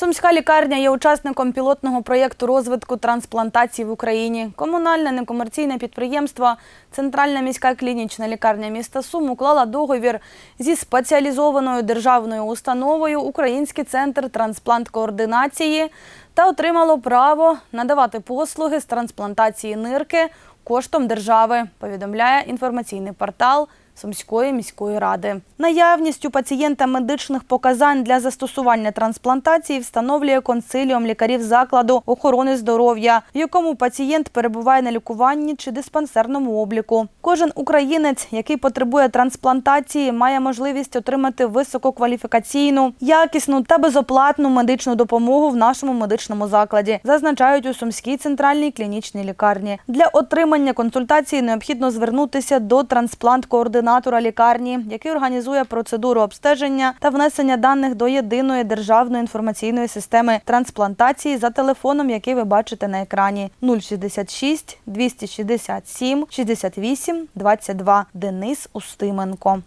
Сумська лікарня є учасником пілотного проєкту розвитку трансплантації в Україні. Комунальне некомерційне підприємство Центральна міська клінічна лікарня міста Сум уклала договір зі спеціалізованою державною установою Український центр трансплант-координації та отримало право надавати послуги з трансплантації нирки коштом держави, повідомляє інформаційний портал Сумської міської ради. Наявність у пацієнта медичних показань для застосування трансплантації встановлює консиліум лікарів закладу охорони здоров'я, в якому пацієнт перебуває на лікуванні чи диспансерному обліку. Кожен українець, який потребує трансплантації, має можливість отримати висококваліфікаційну, якісну та безоплатну медичну допомогу в нашому медичному закладі, зазначають у Сумській центральній клінічній лікарні. Для отримання консультації необхідно звернутися до трансплант-координатора лікарні, який організує процедуру обстеження та внесення даних до єдиної державної інформаційної системи трансплантації за телефоном, який ви бачите на екрані 066 267 68 22 Денис Устименко.